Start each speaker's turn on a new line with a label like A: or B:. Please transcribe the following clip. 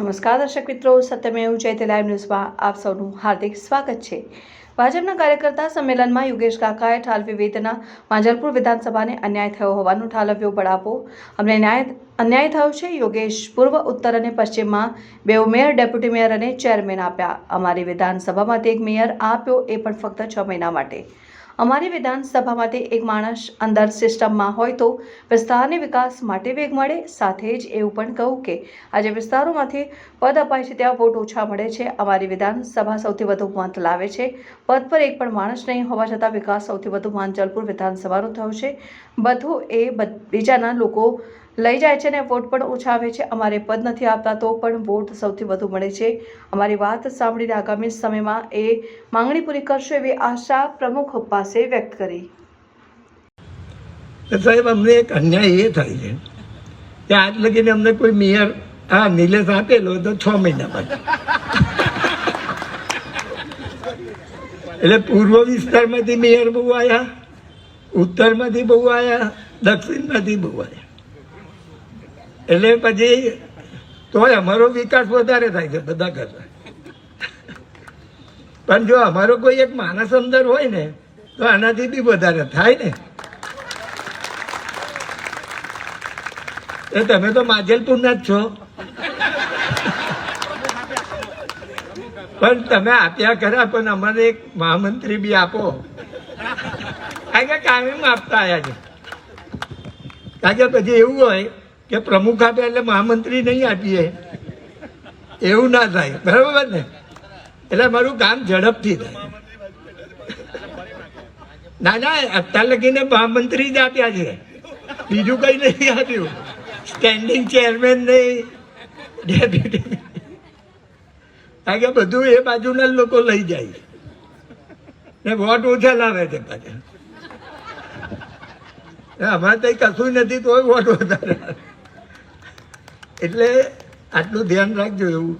A: નમસ્કાર દર્શક મિત્રો, સત્યમેવ જયતે લાઈવ ન્યૂઝમાં આપ સૌનું હાર્દિક સ્વાગત છે. ભાજપના કાર્યકર્તા સંમેલનમાં યોગેશ કાકાએ ઠાલ વિવેદના માંજલપુર વિધાનસભાને અન્યાય થયો હોવાનું ઠાલવ્યો બળાપો. અમને ન્યાય, અન્યાય થયો છે, યોગેશ પૂર્વ ઉત્તર અને પશ્ચિમમાં બે મેયર ડેપ્યુટી મેયર અને ચેરમેન આપ્યા. અમારી વિધાનસભામાં તે એક મેયર આપ્યો, એ પણ ફક્ત છ મહિના માટે. અમારી વિધાનસભામાંથી એક માણસ અંદર સિસ્ટમમાં હોય તો વિસ્તારની વિકાસ માટે વેગ મળે, સાથે જ એવું પણ કહું કે આજે વિસ્તારોમાંથી પદ અપાય છે ત્યાં વોટ ઓછા મળે છે. અમારી વિધાનસભા સૌથી વધુ મત લાવે છે. પદ પર એક પણ માણસ નહીં હોવા છતાં વિકાસ સૌથી વધુ માંજલપુર વિધાનસભાનો થયો છે. બધું એ બીજાના લોકો લઈ જાય છે અને વોટ પણ ઓછા આવે છે. અમારે પદ નથી આપતા તો પણ વોટ સૌથી વધુ મળે છે. અમારી વાત સાંભળીને આગામી સમયમાં એ માંગણી પૂરી કરશે એવી આશા પ્રમુખ પાસે વ્યક્ત કરી.
B: સાહેબ, અમને એક અન્યાય એ થાય છે કે આજ લગીને અમને કોઈ મેયર હા નિલેશ આપેલો તો છ મહિના પછી એટલે પૂર્વ વિસ્તારમાંથી મેયર બહુ આવ્યા ઉત્તરમાંથી બહુ આવ્યા દક્ષિણમાંથી બહુ આવ્યા એટલે પછી તોય અમારો વિકાસ વધારે થાય છે બધા કરતા. પણ જો અમારો કોઈ એક માણસ અંદર હોય ને, તો આનાથી બી વધારે થાય ને. એ તમે તો માજલપુરના જ છો. પણ તમે આપ્યા ખરા, પણ અમારે એક મહામંત્રી બી આપો. કારણ કે કાયમ આપતા આવ્યા છે. કારણ કે પછી એવું હોય કે પ્રમુખ આપે એટલે મહામંત્રી નહીં આપીએ. એવું ના થાય. બરાબર ને? એટલે મારું કામ ઝડપથી થાય. ના ના, અત્યાર લગીને મહામંત્રી જ આપ્યા છે. બીજું કઈ નહીં આપ્યું. સ્ટેન્ડિંગ ચેરમેન નહીં ડેપ્યુટી કારણ કે બધું એ બાજુના જ લોકો લઈ જાય. ને વોટ ઓછા લાવે છે પાછા. અમારે તો કશું નથી, તોય વોટ વધારે. એટલે આટલું ધ્યાન રાખજો એવું.